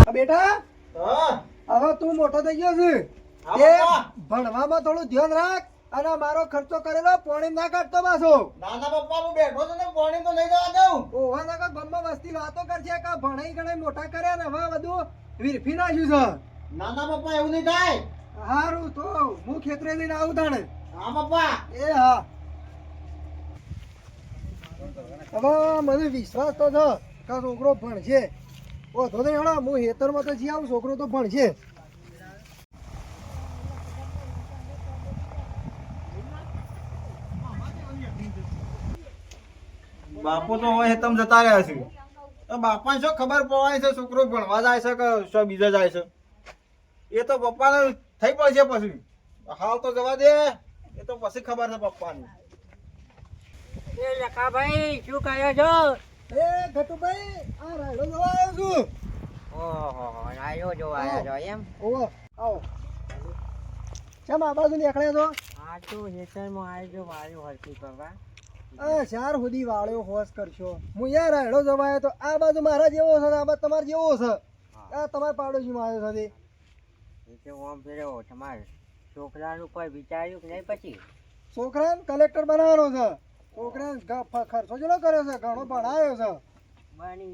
આ બેટા હવે તું મોટો થઈ ગયો છે. હા, ભણવામાં થોડું ધ્યાન રાખ અને મારો ખર્ચો કરેલો પોણી ના કાઢતો પાછો. નાના પપ્પા હું બેઠો છું ને પાણી તો નહીં જવા દઉં ઓવા ના ગમમાં વસ્તી વાતો કરશે કે ભણાઈ ગણાઈ મોટા કર્યા ને હવે બધું વીરફી નાખ્યું નાના પપ્પા એવું નહીં થાય. સારું હારું તો હું ખેતરે લઈને આવું તાણે. હા પપ્પા. એ હા. હવે મને વિશ્વાસ તો છે કે છોકરો ભણશે. ઓધો નહીં હળો હું હેતરમાં તો જી આવું, છોકરો તો ભણશે. બાપુ તો હવે હેતમ જતા રહ્યા છે. તો બાપાને શું ખબર પડવાની છે છોકરો ભણવા જાય છે કે શું બીજા જાય છે? એ તો પપ્પાને થઈ પડશે પછી. હાલ તો જવા દે. એ તો પછી ખબર છે પપ્પાની. એ લખાભાઈ શું કર્યો છો? એ ઘટુભાઈ આ રાયડો જોવા આવ્યો છું. ઓહો આયો જો આયા છો એમ? ઓવો આવો. કેમ આ બાજુ નીકળ્યા છો? આ તો હેતરમાં આવી જો વાયુ હરકી કરવા આ ચાર સુધી વાળ્યો હોશ કરશો. હું યાર રાયડો જવા આવ્યો તો આ બાજુ મારા જેવો છે ને આ બાજુ તમારા જેવો છે? આ તમારા પાડોશીમાં આવ્યો છે એટલે ઓમ ફેરવો તમારે છોકરાનું કોઈ વિચાર્યું કે નહીં પછી? છોકરાને કલેક્ટર બનાવવાનો છે. છોકરાને ગ- ખર્ચો જેટલો કર્યો છે? ઘણો ભણાયો છે.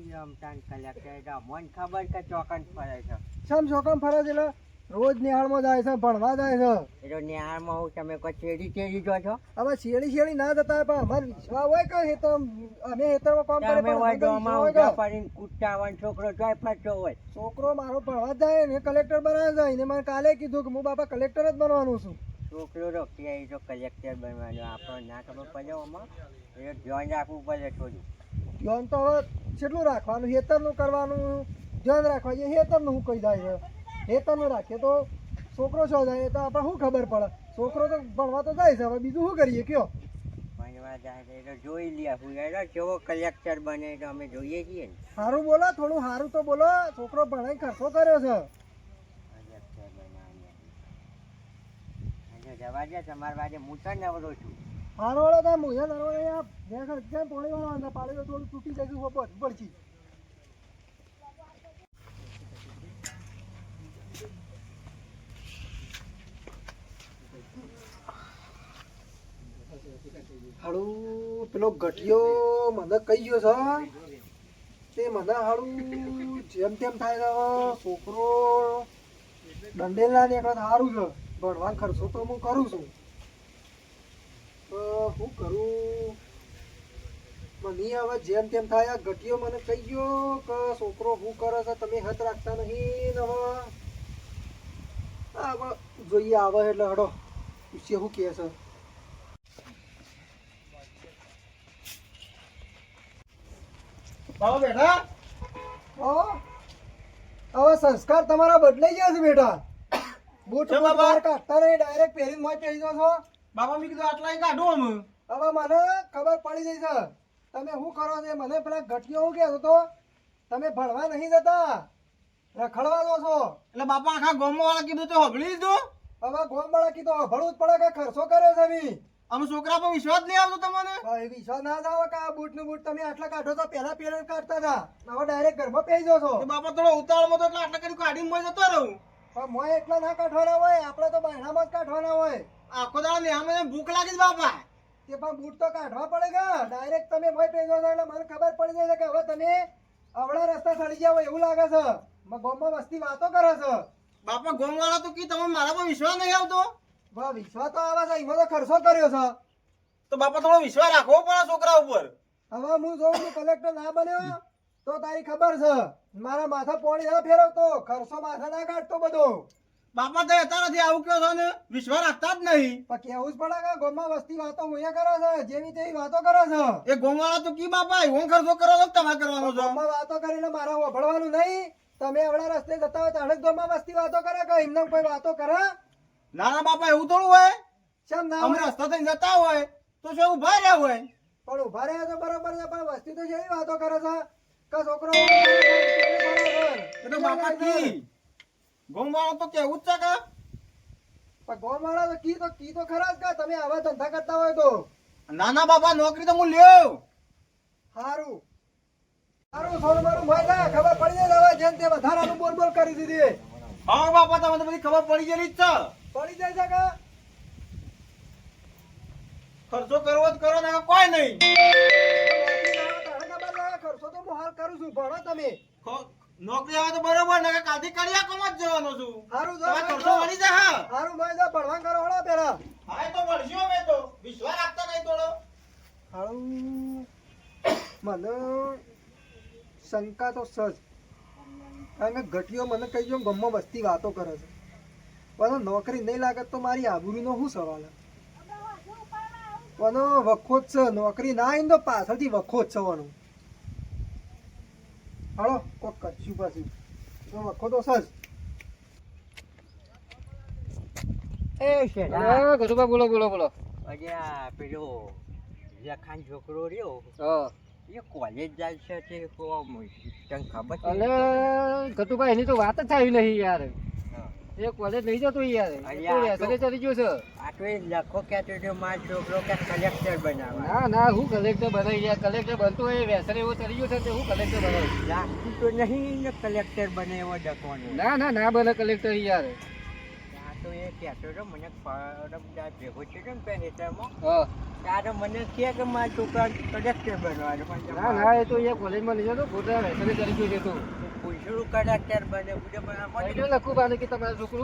ગયો અમતાન કલેક્ટર મન ખબર કે ચોકન ફરે છે. સમ ચોકન ફરે છે રોજ નિહાળમાં જાય છે ભણવા જાય છે. એટલે નિહાળમાં હું તમે કોઈ ચેડી ચેડી જો છો? હવે શેરી શેડી ના જતા પણ અમારે વિશ્વા હોય કે તો અમે હેતરમાં કામ કરે તમે હોય ડોમાં કે પડીને કૂદતાવાનો છોકરો જાય ફરતો હોય. છોકરો મારો ભણવા જાય ને કલેક્ટર બનાવે છે. એને મને કાલે કીધું કે હું બાપા કલેક્ટર જ બનવાનું છું. છોકરો તો ક્યાંય તો કલેક્ટર બનવાનો આપણને ના ખબર પડે આમાં. એ ધ્યાન રાખવું પડે થોડું. ધ્યાન તો હવે કેટલું રાખવાનું હેતરનું કરવાનું. ધ્યાન રાખવા જોઈએ હેતરનું હું કહી જાય છે. હેતરનું રાખીએ તો છોકરો છો જાય તો આપણે શું ખબર પડે? છોકરો તો ભણવા તો જાય છે હવે બીજું શું કરીએ કયો? ભણવા જાય તો એ તો જોઈ લે હું એનો કેવો કલેક્ટર બને તો અમે જોઈએ છીએ ને. સારું બોલો થોડું સારું તો બોલો. છોકરો ભણાઈ ખર્ચો કર્યો છે કલેક્ટર બનાવીએ અને જવા દે, તમારા કેમ પોણી વાળો અંદર પાડી તો થોડું તૂટી જશે ઉપર પેલો ગઠિયો મને કહી ગયો છે તે મને હાડું જેમ તેમ થાય છોકરો દંડેલા એક સારું છે. ભણવાનો ખર્ચો તો હું કરું છું? તો શું કરું? મને હવે જેમ તેમ થાય આ ગઠિયો મને કહી ગયો કે છોકરો શું કરે છે તમે હાથ રાખતા નહીં ને હવે હવે જોઈએ આવે એટલે હડો પૂછીએ શું કહે છે. બાબા બેઠા હવે સંસ્કાર તમારા બદલાઈ ગયા છે બેટા. બૂટ બાબા? કાઢતા ડાયરેક્ટ પહેરીને મોય પહેરી દો છો. બાબા મેં કીધું આટલા કાઢો અમે. હવે મને ખબર પડી જઈ છે. તમે શું કરો છો? મને પેલા ઘટિયો શું કહેતો તો તમે ભણવા નહીં જતા. રખડવા દો છો. એટલે બાપા આખા ગામમાં વાળા કીધું તો હગળી દીધું હવે ગોમવાળા કીધું ભણવું જ પડે કે ખર્ચો કર્યો છે ભી અમે છોકરા પર વિશ્વાસ નહીં આવતો તમને? ભાઈ વિશ્વાસ ના જાવ કે આ બૂટનું બૂટ તમે આટલા કાઢો તો પહેલા પહેલા કાઢતા હતા. હવે ડાયરેક્ટ ઘરમાં પહેરી જો છો. બાપા થોડો ઉતાવળમાં તો એટલે આટલા કરી કાઢીને મોય જતો રહું. પણ મોય એટલા ના કાઢવાના હોય આપણે તો બાયણામાં જ કાઢવાના હોય. આખો દાડો ને આમે ભૂખ લાગી છે બાપા. તે પણ બૂટ તો કાઢવા પડે કે? ડાયરેક્ટ તમે મોય પહેરી છો એટલે મને ખબર પડી જાય કે હવે તમે અવળા રસ્તા ચડી ગયા હોય એવું લાગે છે. મ- ગામમાં વસ્તી વાતો કરે છે. બાપા ગોમવાળા તો કી તમે મારા પર વિશ્વાસ નહીં આવતો? વાહ વિશ્વાસ તો આવે છે એમાં તો ખર્ચો કર્યો છે. તો બાપા થોડો વિશ્વાસ રાખવો પડે છોકરા ઉપર. હવે હું જોઉં છું કલેક્ટર ના બન્યો. તો તારી ખબર છે મારા માથા પોણી ના ફેરવતો ખર્ચો માથા ના કાઢતો બધો. બાપા તો નથી આવું કયો છો ને વિશ્વાસ રાખતા જ નહીં. પણ કેવું જ પડે કે ગામમાં વસ્તી વાતો હું કરે છે જેવી તેવી વાતો કરે છે. એ ગામ વાળા તો કી બાપા હું ખર્ચો કરો છો તમે તમારે કરવાનો છો? ગામમાં વાતો કરીને મારા વભળવાનું નહીં. તમે આવડા રસ્તે જતા હોય તાણે જ ગામમાં વસ્તી વાતો કરે કે એમને કોઈ વાતો કરે? ના ના બાપા એવું થોડું હોય. શેમ ના અમે રસ્તા થઈને જતા હોય તો શું ઊભા રહ્યા હોય? પણ ઊભા રહ્યા તો બરોબર છે પણ વસ્તી તો જેવી વાતો કરે છે. કે છોકરો? એ તો બાપા કી ગામ તો કેવું જ છે કે? પણ ગામવાળા તો કી તો કી તો ખરા જ કે? તમે આવા ધંધા કરતા હોય તો. ના ના બાપા નોકરી તો હું લ્યો. હારું. હારું થોડું મારું મોય ખબર પડી જાય હવે જેમ તે વધારાનું બોલ બોલ કરી દીધી હા બાપા તમને બધી ખબર પડી ગયેલી જ છે. પડી જાય છે કે? ખર્ચો કરવો જ કરો ને કોઈ નહીં. ખર્ચો તો હું હાલ કરું છું. ભણો તમે. નોકરી આવે તો બરોબર નકર કાથી કડિયા કમ જ જવાનો છું. હારું જો તમે ખર્ચો વળી જા હારું મોય જા ભણવા કરો હળો પેલા. હા તો વળશું મે તો. વિશ્વાસ રાખતા નહીં તોડો હારું. મને શંકા તો સજ. કારણ કે ઘટીઓ મને કહી જો ગમમાં વસ્તી વાતો કરે છે. પણ નોકરી નહીં લાગે તો મારી આબરૂનો શું સવાલ હે? પણ વખોત છે નોકરી ના આવીને તો પાછળથી વખોત છે હાલો કોક કરશું પાછું? તો વખો તો સજ. એ શેઠા ગજુબા બોલો બોલો બોલો. અલ્યા પેલો ખાન છોકરો રહ્યો. હા. એ કોલેજ જાય છે તે કોમ તને ખબર છે? અને ગતુભાઈ એની તો વાત જ થાય નહીં યાર. હા. એ કોલેજ નહીં જતો યાર. ઘરે ચડી ગયો છે. આ તો એ લખો તો મારો છોકરો કે કલેક્ટર બનાવ. ના ના હું કલેક્ટર બનાવી યાર. કલેક્ટર બનતો હોય વેસરે એવો ચડી ગયો છે તે હું કલેક્ટર બનાવું. લાગતું તો નહીં કલેક્ટર બને એવો ડકવાનો ના. ના ના બને કલેક્ટર યાર. કહેતો હતો મને છે ને પેલા હેઠળમાં ત્યારે મને કહે કે મારા છોકરા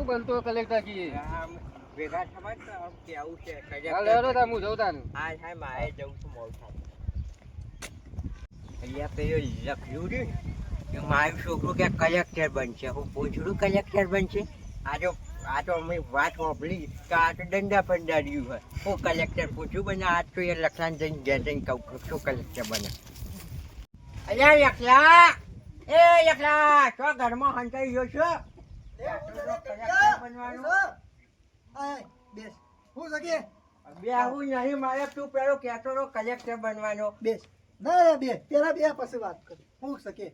બનતો કલેક્ટર કીએ છે હું જઉં લખ્યું છોકરું કે કલેક્ટર બનશે. હું પૂછડું કલેક્ટર બનશે? આ આ તો અમે વાત સાંભળી કે આ તો દંડા પંડાડ્યું હોય. હું કલેક્ટર પૂછું બને આ તો એ લખલાને જઈને ઘેર જઈને કહું શું કલેક્ટર બને. અલ્યા લખલા! એ લખલા! તો ઘરમાં હંતાઈ ગયો છો? બનવાનું. બેસ. હું સકી બે નહીં મારે તું પેલો કહેતો કલેક્ટર બનવાનો. બેસ. ના ના બે પેલા બે પછી વાત કરું. હું સકે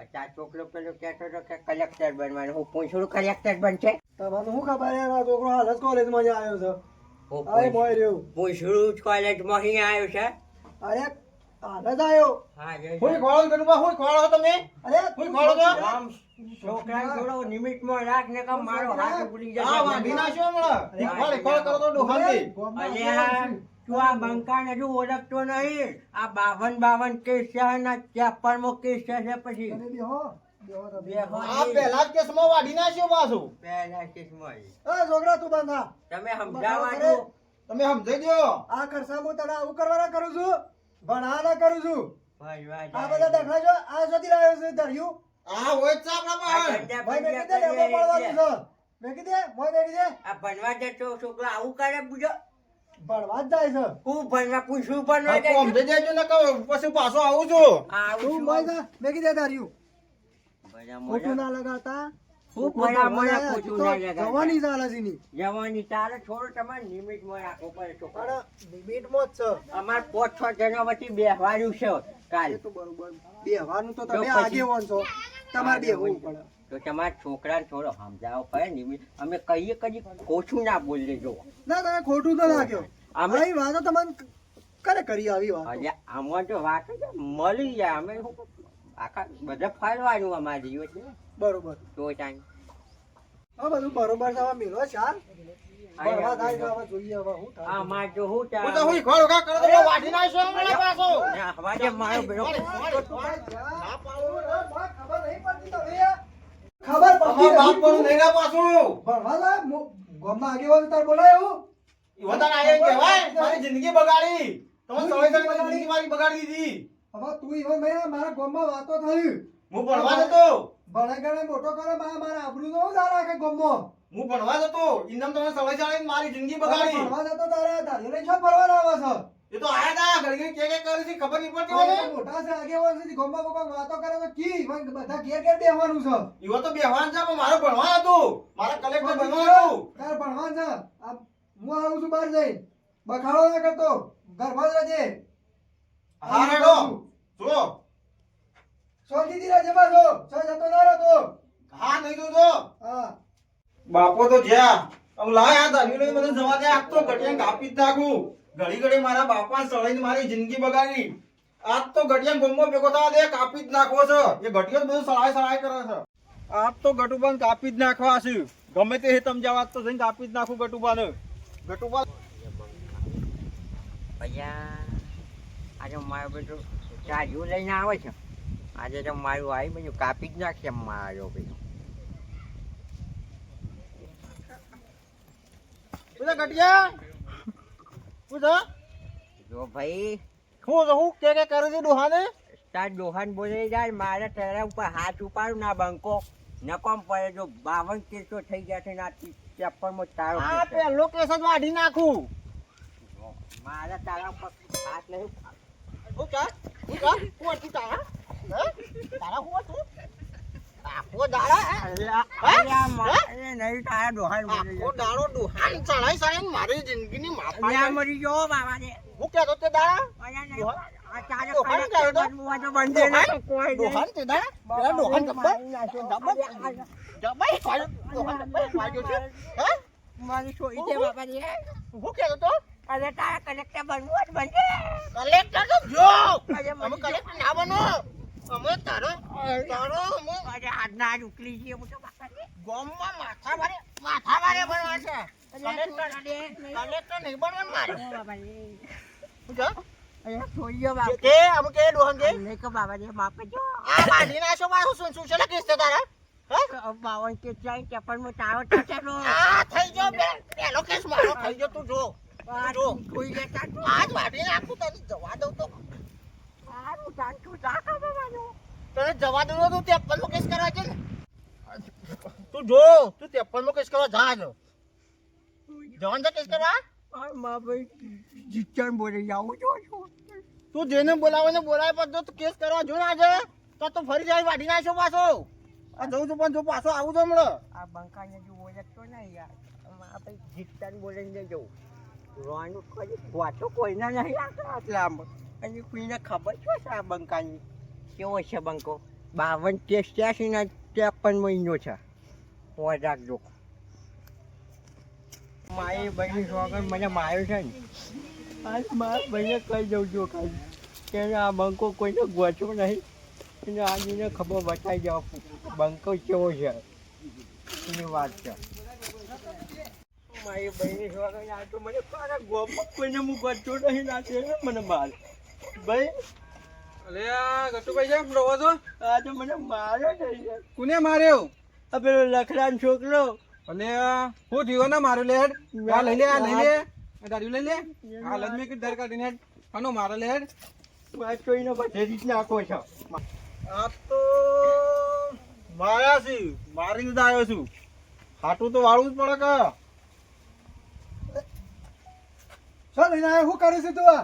અચ્છા છોકરો પેલો કહેતો હતો કે કલેક્ટર બનવાનું. હું પૂછું કલેક્ટર બનશે? તમને શું ખબર યાર આ છોકરો હાલ જ કોલેજમાં જ આવ્યો છે. હું મોય રહ્યો. પૂછડું કોલેજમાં અહીં આવ્યો છે? અરે હાલ જ આવ્યો. હા જય કોઈ ખોળો ગણવા તમે? અરે કોઈ ખોળો તો? આમ છોકરા થોડો નિમિત્તમાં રાખ ને મારો હાથ ઉપડી કરો તો તું આ બંકાને હજુ ઓળખતો નહીં. આ બાવન બાવન કેસ છે ને ત્રેપનમો કેસ છે પછી. તમે બેહો બેહો તમે. બેહો. આ પહેલા કેસમાં વાઢી નાખ્યો પાછું. પહેલા કેસમાં એ. છોકરા તું બંધા તમે સમજાવવાનું. તમે સમજાઈ દો આ ખર્ચા તને આવું કરવાના કરું છું? ભણાવાના કરું છું? આ બધા દાખલા જો આ સુધી લાવ્યો છે ધર્યું આ હોય છે આપણા આ પાસે ધંધા ભાઈ મેં કીધે ડબ્બો પડવાનું છે. મેં કીધે મોય મેં કીધે આ ભણવા જતો છોકરો આવું કરે પૂછો. ભણવા જ જાય છે. હું ભણવા પૂછું પણ ને કહો પછી પાછો આવું છું. આવું મેં કીધે ધર્યું ખોટું ના લગાડતા. ખૂબ મોડા મોડા ખોટું ના લગાડતા. જવાની ચાલે છે ની જવાની તારે તમે તમારે માં રાખો પડે છોકરા. પણ લિમિટમાં જ છે. અમાર પોચ છ જણા વચ્ચે બેહવાનું છે કાલ. તો બરોબર. બેહવાનું તો તમે આગેવાન છો. તમારે બેહવું પડે. તો તમારા છોકરાને થોડો સમજાવો પડે નિમિત અમે કહીએ કદી ખોટું ના બોલી જો ના તમે ખોટું તો નાખ્યો અમે- આવી વાતો તમને કરે કરી આવી વાત? આમાં તો વાત મળી જાય. અમે આખા બધા ફરવાનું અમારે જીવ બરોબર. તો ટાઈમ હા બધું બરોબર છે હવે મેલો જિંદગી બગાડી. તમે બગાડી દીધી. હવે તું ઈવન ભાઈ મારા ગામમાં વાતો થઈ. હું ભણવા જતો. ભણે ગણે મોટો કરે બા મારા આબરૂ નો ઉધાર રાખે ગામમાં. હું ભણવા જતો. ઇન્દમ તમે સવાઈ સવાઈ મારી જિંદગી બગાડી. ભણવા જતો તારા તારે લઈ છો ફરવા આવે છે. એ તો આયા તા ઘડી કે કે કરી છે ખબર નહીં પડતી હોય મોટા છે આગેવાન છે ગામમાં કોઈ વાતો કરે તો કી? ઈવન બધા ઘેર ઘેર બેહવાનું છે. ઈવો તો બેહવાન છે પણ મારો ભણવા હતો. મારે કલેક્ટર બનવાનું હતું. તારે ભણવાનું છે. હું આવું છું બહાર જઈ બખાડો ના કરતો. ઘરમાં જ રહેજે. હા રેડો જો છો જતો ના રહેતો. હા નહીં તો હા. બાપો તો જ્યાં. આમ લાય આ લઈને મને જવા દે. આજ તો ઘટિયા કાપી જ નાખું. ઘડી ઘડી મારા બાપા સળાઈને મારી જિંદગી બગાડી. આજ તો ગઢિયા ગોમમાં ભેગો થવા દે કાપી જ નાખવો છે. એ ગઢિયો જ બધું સળાય સળાય કરે છે. આજ તો ગટુબાન કાપી જ નાખવા છે. ગમે તે હેતમ જવા તો જઈને કાપી જ નાખું ગટુબાને ગટુબા ભૈયા. આજે મારું બધું ચાર્યું લઈને આવે છે. આજે તો મારું આવી બધું કાપી જ નાખશે મારો બેટો પૂછા ગઢિયા. પૂછા જો ભાઈ હું હું કે કે કરે છે ડોહાને? તાર દોહાન બોલે જાય મારે તેરા ઉપર હાથ ઉપાડું ના બંકો. નકોમ પડે જો બાવન કેસો થઈ ગયા છે ના ચપ્પલમાં તારો આ કેસ છે. પેલો કેસ જ વાઢી નાખું. મારે તારા ઉપર હાથ નહીં હું કા હું કા હું હતું તારા હે? તારા હું આખો દાડા? અલ્યા મારે મારી જિંદગીની માફા મરી જો બાબા ને હું કહેતો તે દાડા તો ને. તે મારી છોરી છે બાબા ને. હું તો અરે તારે કલેક્ટર બનવું જ તો બનજે. કલેક્ટર તો જો અમે કલેક્ટર ના બનો અમે તારો તારો અમે અરે આજના આજ ઉકલી છીએ હું તો ને. માથા ભારે માથા ભારે બનવા છે કલેક્ટર કલેક્ટર નહીં બનવાનું મારે ને. બાપા. કે અમે કે કે કે બાબા ને બાપ જો. આ બાંધી નાખો પાછું શું શું છે કેસ છે તારા હે બાવન કે જાય ચપ્પલમાં તારો ટચેલો. આ થઈ ગયો પેલો કેસ મારો થઈ ગયો તું જો. આજ વાઢી નાખું તને જવા દઉં તો. સારું બાબાનું. તને જવા દઉં તો તું નો કેસ કરવા છે ને. તું જો તું નો કેસ કરવા જા જો. જવાન છે કેસ કરવા? મા ભાઈ જીતન બોલે જાઉં જો છું. તું જેને બોલાવે ને બોલાવે પડતો તો કેસ કરવા જો ને આજે તો તું ફરી જાય વાઢી નાખ્યો પાછો. આ જઉં છું પણ જો પાછો આવું છું હમણાં. આ બંકાને જો ઓળખતો નહીં યાર. મા ભાઈ જીતન બોલીને જવું. રોવાનું કોઈ વાતો કોઈના નહીં આવતો આટલામાં અને કોઈને ખબર છે આ બંકાની? કેવો છે બંકો? બાવન ટેસ્ટ ત્યાંસી ના ત્રેપન મહિનો છે. યાદ રાખજો. મારી બહેની વગર મને માર્યો છે ને. આજ મારા ભાઈને કહી દઉં છું ખાલી કે આ બંકો કોઈને ગોઠવો નહીં. અને આજને ખબર બતાવી જાવ બંકો કેવો છે? એની વાત છે. મારી બહેની વગર આ તો મને મારા ગોમાં કોઈને હું ગોઠવો નહીં ના મને માર. ભાઈ? અલે આ ગટુભાઈ જેમ રહો છો? આ તો મને માર્યો છે. કોને માર્યો આ પેલો લખડાનો છોકરો. અને હું થયો ને મારો લે હેડ આ લઈ લે આ લઈ લે. આ દારૂ લઈ લે. આ લજ મેં દર કાઢીને હેડ. આનો મારો લે હેડ આ કોઈને બધે રીત નાખો છો. આ તો માર્યા છે મારી જ આવ્યો છું. હાટું તો વાળવું જ પડે કે. શું લઈને આવ્યો? શું કરે છે તું આ?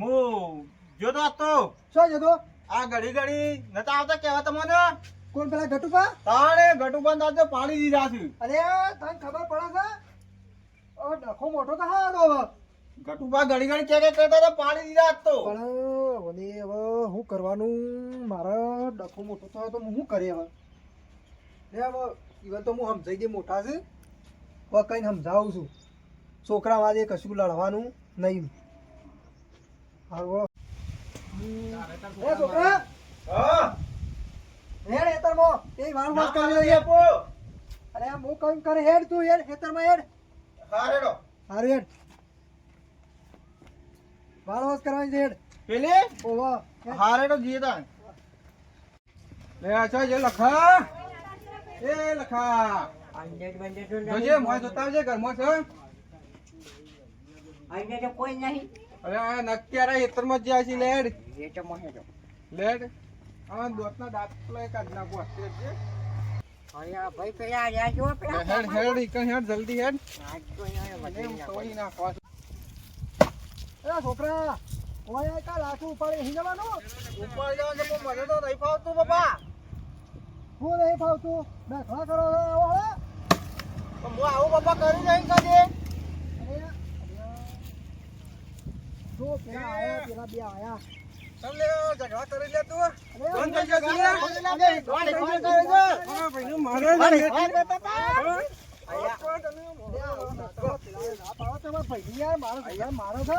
હું જોતો હતો. શું જોતો આ ઘડી ઘડી નતા આવતા કેવા તમને? કોણ પેલા ઘટુપા તાણે ગટુબંધ આજે પાડી દીધા છે. અરે તને ખબર પડે છે? ઓ ડખો મોટો તો હા તો હવે ગટુબા ઘડી ઘડી કે કે કરતા હતા પાડી દીધા તો. પણ હવે હવે શું કરવાનું? મારો ડખો મોટો થયો તો હું શું કરી હવે? લે હવે ઈવન તો હું સમજાઈ ગઈ મોટા છે. હવે કઈ સમજાવું છું. છોકરા વાદે કશું લડવાનું નહીં. છોકરા હેડ હેતરમાં. એ વાર વાત કરી લઈએ. અરે આ હું કઈ કરે. હેડ તું હેડ હેતરમાં હેડ. હા રેડો હારું હેડ. વાર વાત કરવાની હેડ. પેલી? ઓવા હા રેડો જીએ તાણ. લે અચ્છા જે લખા. એ લખા. જોજે મોય જોતા ઘરમાં છે. અંદર તો કોઈ નહીં. અરે આ નક્કી હેતરમાં જ્યાં છે લેડ. એ તો લેડ. આ દોતના દાંતલા કાઢ નાખો હસ્તે હસ્તે. અરે ભાઈ પેલા રહ્યા જો પેલા હેડ હેડ ઈકણ હેડ જલ્દી હેડ. આજ તો અહીંયા. તોડી નાખવા એ છોકરા ઓય આ કાલ આખું ઉપાડે અહીં જવાનું ઉપર જાવ પણ મને તો નહીં ફાવતું બાપા હું નહીં ફાવતું? બેઠા કરો આવો હું આવું બાપા કરી નહીં કદે અરે, અરે. જો પેલા આયા પેલા બે આયા તમને ઝઘડા કરી લે તું અરે, બંધ થઈ લે. હા, ના મારા ભાઈ મારો છે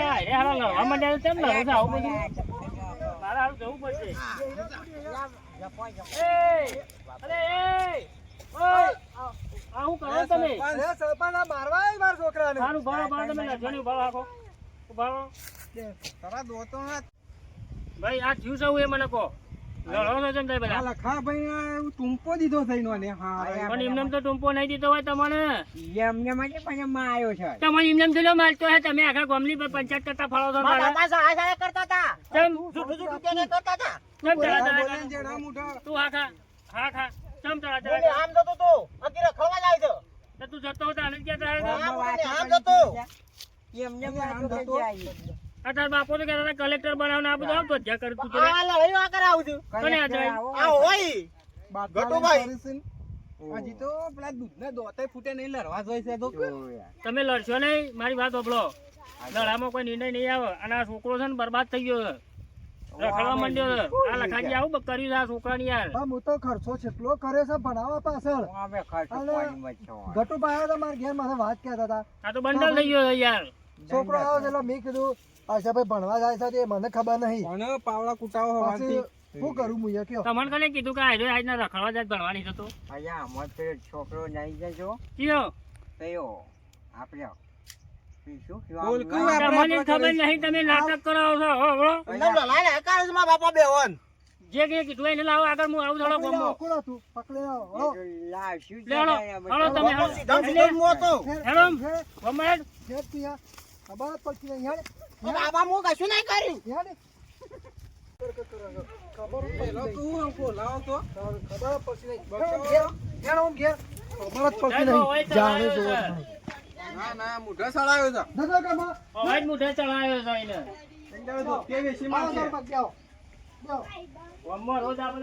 મારે. એ હારા લડવા માંડ્યા છે, લડો છો આવું બધું? મારે હારું જવું પડશે. અરે ઓય, આ હું કરો તમે? સરપંચ આ મારવા આવ્યા મારા છોકરાને. સારું, ભાળો ઊભા તમે આખો. તારા દોસ્તો ભાઈ આ થયું છે હું એ મને કહો લડો છો તમે બધા. લખા ભાઈ ટૂંપો દીધો થઈને ને. હા પણ એમને તો ટૂંપો નહીં દીધો હોય તમને. એમને મને પણ એમાં આવ્યો છે. તમારે એમને થયેલો મારતો હે તમે આખા ગામની પર પંચાયત કરતા ફળો છો મારા. કેમ? કેમ ચલા ચલા કરે? તું હા ખા હા ખા. કેમ ચલા ચલા કરે? તો. તું જતો હતો આને જ આમ જતો. એમને મારતો તો જાય. આ તારા બાપો તો કહેતા કલેક્ટર બનાવને આ બધું આવતો જ કરું તું તો છું કોને આ જાય? હજી તો પેલા દૂધના દોતે ફૂટે નહીં લડવા જોઈ છે તો. તમે લડશો નહીં? મારી વાત સાંભળો. લડામાં કોઈ નિર્ણય નહીં આવે. અને આ છોકરો છે ને બરબાદ થઈ ગયો છે. રખડવા માંડ્યો છે. આ લખાજી આવું કર્યું છે આ છોકરાની યાર. હા, તો ખર્ચો છેટલો કર્યો છે ભણાવવા પાછળ. અમે ખર્ચો. ગટુ પાયો તો મારા ઘેર માથે વાત કહેતા હતા. આ તો બંડલ થઈ ગયો છે યાર. છોકરો આવ્યો છે એટલે મેં કીધું આશાભાઈ ભણવા જાય છે તે મને ખબર નહીં પણ પાવડા કુટાવો હોવાથી શું કરું મુયા કયો તમને કને કીધું કે આજે આજના રખડવા જાય ભણવાની જતો અહીંયા અમર પેલો છોકરો નહીં જજો કયો કયો આપણે તમને ખબર નહીં તમે નાટક કરાવો છો હો, હો. બાપા બેવન જે કે કીધું એને લાવો આગળ હું આવું થોડો ગમો કોણ હતું? પકડી તો લાવ, શું છે હળો તમે, હળો. સીધા સીધા જ મું હતો. ઘેર, હેલો. ઘેર, ગમો હેડ. ઘેર તું યા. ખબર પડતી નહીં, હેડ. બાબા હું કશું નહીં કર્યું.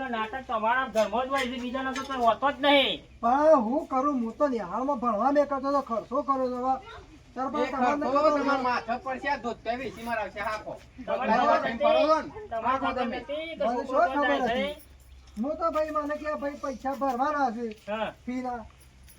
નાટક તમારા ઘરમાં જ હોય છે બીજાના તો કોઈ હોતો જ નહીં. પણ હું કરું હું તો નિહાળમાં ભણવા મેં કરતો તો ખર્ચો કરો હું તો ભાઈ મને કે ભાઈ પૈસા ભરવાના છે. હા. ફીના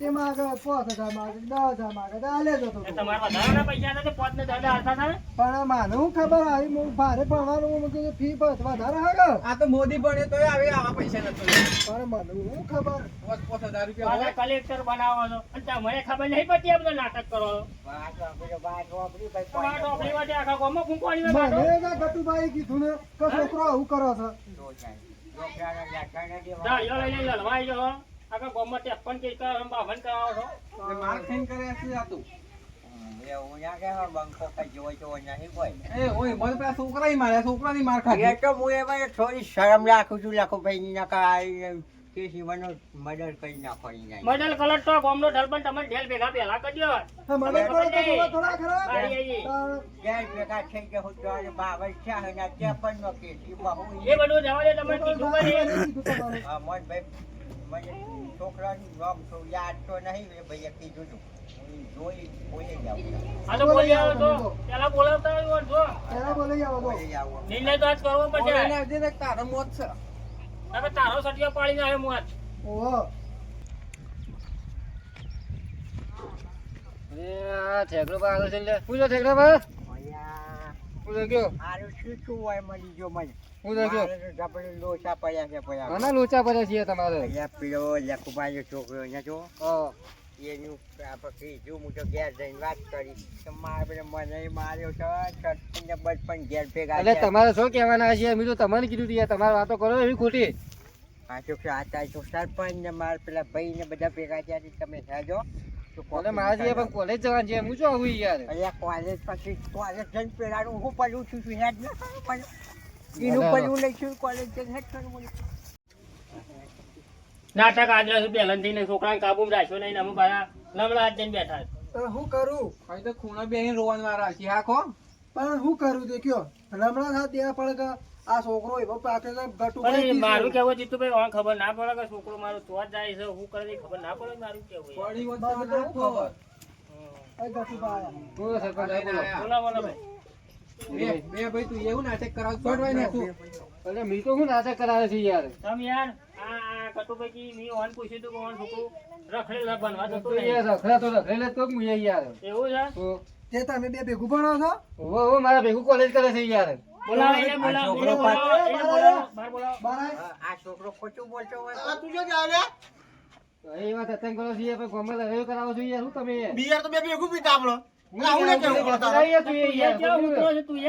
તેમાં આગળ પાંચ હજાર માંગે દસ હજાર માંગે તો આલે જતો તમારા પૈસા નથી પોત ને દાદા હાલતા હતા? પણ માને હું ખબર આવી હું ભારે ભણવાનું હું કીધું ફી બસ વધારે આગળ આ તો મોદી બને તોય આવે આવા પૈસા નતો પણ મને હું ખબર? પાંચ પાંચ હજાર રૂપિયા કલેક્ટર બનાવો છો અને તમને ખબર નહીં પડતી આ બધા નાટક કરો તમારા ગટુભાઈ કીધું ને કે છોકરો આવું કરો છો. તો આખા ગામમાં ત્રેપન કેસ બાવન કરાવો છો. માર ખાઈને કરે છે આ તો. હમ, એવું ના પેલા માર્યા, માર ખાધી. તો હું થોડી શરમ રાખું છું લાખો ભાઈ નકા આવીને કે શિવાનો મર્ડર કરી નાખો અહીંયા. મડલ કલર તો ગોમનો ઢલપણ તમને ઢેલ ભેગા પહેલા કરજો. હા, કરો તો જોવા થોડા ખરા ઘેર ભેગા થઈ ગયા તો અને બાવન છે અને ત્રેપનનો કેસ. એ બહુ એ બધું જવા દે તમને કીધું કરી. હા, મોહનભાઈ, મને છોકરાનું નામ તો યાદ તો નહીં એ ભાઈએ કીધું હતું. હું જોઈ બોલી તો બોલી આવો તો પેલા બોલાવતા હોય જો પહેલા બોલાઈ આવો બોલી જાઉં. નિર્ણય તો આજ કરવો પડશે ઓલાને આવજે ને તારો મોત છે. તમે તારો સટિયો પાડીને આવ્યો મોત ઓહો. આ ઠેકડો પાડો છે પૂછો ઠેકડો પા પૂછો કયો હારું શું શું હોય મળી ગયો મને. કયો તો લોચા પડ્યા છે પડ્યા. આના લોચા પડ્યા છે તમારે. અહીંયા પેલો લખુભાઈનો છોકરો અહીંયા જો. એનું આપણે કીધું હું તો ઘેર જઈને વાત કરી કે મારે મને માર્યો છે છઠ્ઠીને બચપન ઘેર ભેગા એટલે તમારે શું કહેવાના છે? મેં તો તમને કીધું તું યાર તમારે વાતો કરો એવી ખોટી. આ તો સરપંચ ને મારા પેલા ભાઈ ને બધા ભેગા થયા તમે જાજો તો એટલે મારે જે પણ કોલેજ જવાનું છે હું શું આવું યાર? અહીંયા કોલેજ પછી કોલેજ જઈને પેલાનું હું પડ્યું? છું યાદ ના એનું પડ્યું લઈશું કોલેજ જઈને હેડ કરવું નાટક આજના સુધી પહેલા થઈને છોકરાને કાબુ રાખ્યો નહીં અમે પાછા લમડા હાથ જઈને બેઠા પણ હું કરું? હવે તો ખૂણો બેહીને રોવાનું વાળા છે હા. પણ હું કરું તે કયો? હાથ દેવા પડે કે આ છોકરો એવો પાકે ગટુ પણ મારું કેવું ભાઈ ઓન ખબર ના પડે કે છોકરો મારો તો જ જાય છે હું કરે ખબર ના પડે મારું કેવું પડી હોત બસ તો એટલે ના હું ખબર. ખબર. એ ગટુ પાયા. બોલો સરપંચ બોલો. બોલો બોલો ભાઈ. બે- બે ભાઈ તું એવું નાટક કરાવ છોડવાય ને તું અરે મી તો શું નાટક કરાવે છે યાર? તમે યાર આ આ કટુભાઈ મી ઓન પૂછ્યું હતું કે છોકરું જતું તો. યાર રખડા તો રખડેલા તો મુએ યાર. એવું છે? તો તે તમે બે ભેગું ભણો છો? મારા ભેગું કોલેજ કરે છે યાર. બોલાવો એને. હા, આ છોકરો ખોટું બોલતો હોય આ તું જો કે આલે? એ વાત અત્યારે કરો છો યાર પણ ગમે કરાવો છો યાર શું તમે? બિયાર તો બે ભેગું પીતા આપણો ને? લડાઈએ તું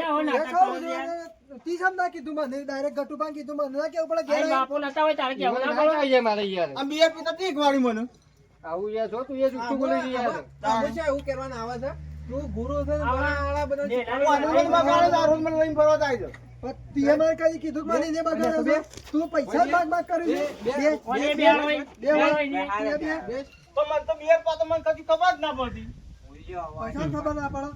ના કીધું મને ડાયરેક્ટ ગટુ કીધું મને. ના કેવું પડે આઈ ઘેર આય. બાપો નતા હોય તારે કેવું ના ના પડે? મારે યાર. આ બિયર પીતા તીક વાળી મને. આવું યાર જો તું યાર જુઠ્ઠું બોલે છે યાર. આમાં છે એવું કરવાનું આવે છે. તું ગુરુ છે ને આવા- આળા બધા ને, ના, મને મને બગાડે છે, આ રોજ મને લઈને ફરવા જાય છે. તીએ મારે કદી કીધું મને એને બગાડ્યો છે. તું પૈસા માગ છે બે બે. બે બે તો મને તો બિયર પાતો મને કદી ખબર જ ના પડતી. પૈસા ખબર ના પડે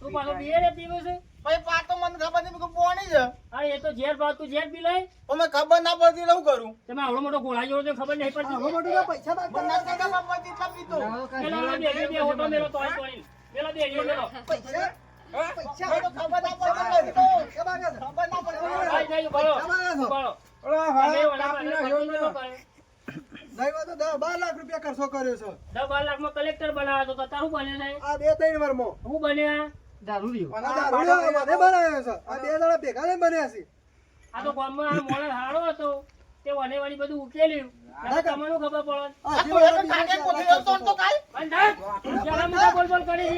તું પાછો બિયરે પીવો છે? પછી પાતો મને ખબર નહીં કે પોણી છે અરે એ તો ઝેર ભાવ તું ઝેર પી લે પણ મને ખબર ના પડતી હું કરું તમે આવડો મોટો ઘોડા જેવો ખબર નહીં પડતી આવો મોટું પૈસા માગ મને ખબર પડતી એટલે પીતો પેલા બે બે હોટો મેલો તોય તોડી. પેલા બે બે મેલો. પૈસા પૈસા તો ખબર ના પડતી. ખબર ના પડતી આઈ જાય ઉભારો. પૈસા માગે છે. ઉભારો. ઓલા તમે હા, ઓલા નહીં તો દસ બાર લાખ રૂપિયા ખર્ચો કર્યો છે દસ બાર લાખમાં કલેક્ટર બનાવ્યો તો તારું બને નહીં આ બે ત્રણ વર્ષમાં હું બન્યા દારૂ રહ્યું આ દારૂડિયો મને બનાવ્યો છે આ બે દાડા ભેગા બન્યા છે આ તો ગામમાં મોણસ હારો હતો તે વને વળી બધું ઉકેલ્યું તમને ખબર પડે બોલ બોલ કરી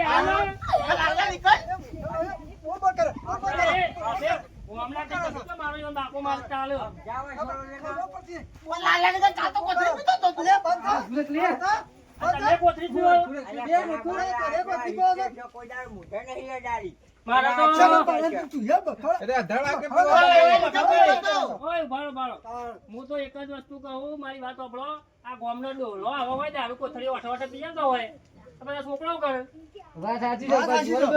હું તો. હું એક જ વસ્તુ કહું મારી વાત સાંભળો. આ ગામનો ડોલો આવો હોય દારૂ કોથળી ઓઠે ઓઠે પી જતો હોય. તો બધા છોકરાઓ કરે. વાત સાચી છે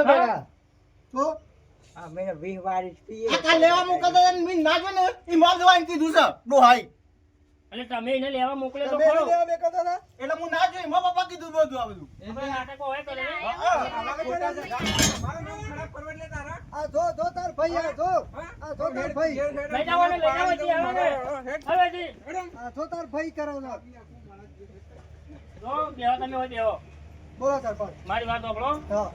અમે વીસ વાર પીએ. આ લેવા મોકલતો હતો મીન ના જો ને ઈ માર જવાને કીધું છે ડોહાઈ. અને તમે એને લેવા મોકલે તો ખરો. લેવા બેઠા હતા? એટલે હું ના જોઈ મારા પપ્પા કીધું બધું આ બધું. આપણે નાટકો હોય કરે ને? નામ ખરાબ કરવા એટલે તારા. આ જો જો તાર ભાઈ આ જો. આ જો તાર ભાઈ. લઈ જાઓ ને, લઈ જાઓ જી, હવે. હવે જી. આ જો તાર ભાઈ કરે જો, બેહો તમે હોય બેહો. બોલો સરપંચ મારી વાત સાંભળો. હા.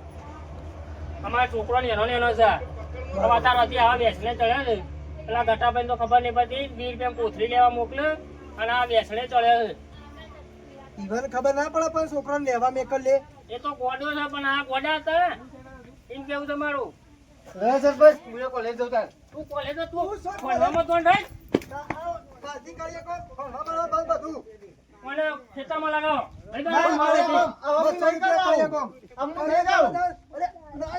અમારા છોકરો ને એનો ને એનો છે અત્યારથી આવા બેસણે ચડ્યા છે પેલા ગટાભાઈ તો ખબર નહીં પડતી વીસ રૂપિયા કોથળી લેવા મોકલે અને આ બેસણે ચડ્યા છે ઈવન ખબર ના પડે પણ છોકરાને લેવા મેકલ લે એ તો ગોડો છે પણ આ ગોડા હતા એમ કેવું તમારું સરપંચ હું કોલેજ જઉં તાર તું કોલેજ તો ભણવામાં કરીએ બધું મને ખેતરમાં લગાવો મારે કરીએ લઈ જાઓ. કોમ. અરે, ના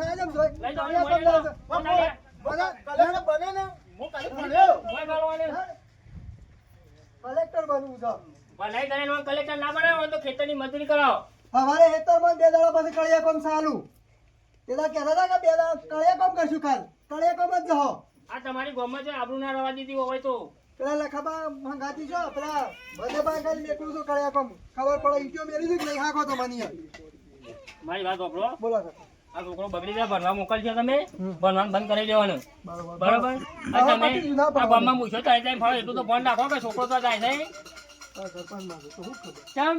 ના જેમ જોઈ. લઈ જાવ કલેક્ટર બને ને? હું. કલેક્ટર બનવું છે. ભલાઈ મને કલેક્ટર ના બનાવો હોય તો ખેતરની મજૂરી કરાવો. અમારે હેતરમાં બે દાડા પછી કળિયા કામ ચાલુ. પેલા કહેતા હતા કે બે દાડા કળિયા કામ કરશું કાલ. કળિયા કામ જ જહો આ તમારી ગામમાં છે આબરૂ ના રવા દીધી હોય તો. પેલા લખાબા મંગાતી છો? પેલા બધે બાંગાલી મેકલું છું કળિયા કામ. ખબર પડે ઈટ્યો મેલી દીધી કે નહીં? હાકો તો માની મારી વાત વાપરો. બોલો સર આ છોકરો બગડી જાય ભણવા મોકલશો તમે. ભણવાનું બંધ કરી દેવાનું. બરોબર. આ તમે પતી ગયું, ના આ ગામમાં મૂછો તો એટલું ફોન રાખો કે છોકરો જાય કેમ?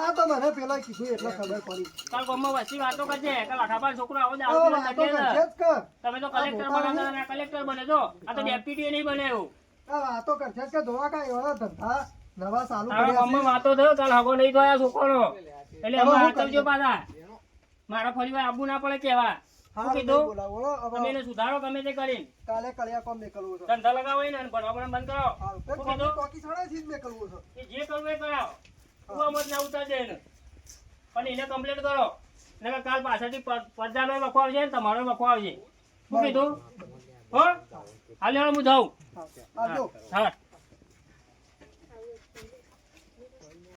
આ તો મને પેલા કીધું એટલે ખબર પડી. કાલ ગામમાં વસ્તી વાતો કરજે. કે લાખાબાર છોકરો આવો દે આવો દે વાતો લગે છે. કરશે જ કર. તમે તો કલેક્ટર બને છો કલેક્ટર બને છો. આ તો ડેપ્યુટી નહીં બને એવું. વાતો કરશે કે જોવા કાંઈ એવા ધંધા નવા ચાલુ કર્યા છે. વાતો થયો કાલ હગો નહીં થયો આ એટલે હવે પાછા. મારા ફરી વાર આબુ ના પડે કેવા? તમે એને સુધારો ગમે તે કરીને. કાલે કળિયા કોમ નીકળવું છે. ધંધા લગાવો એને ભણવા ભણવા બંધ કરાવો. હાલ, તે શું કીધું ટોકી સડાઈથી જ નીકળવું છે. જે કરવું એ કરાવો. કુવા મત ના ઉતાર દે એને. પણ એને કમ્પ્લેટ કરો. નકર કાલ પાછળથી પડદાનો વખો આવશે ને તમારો વખો આવશે શું કીધું હો? હાલ હું જાઉં. હા.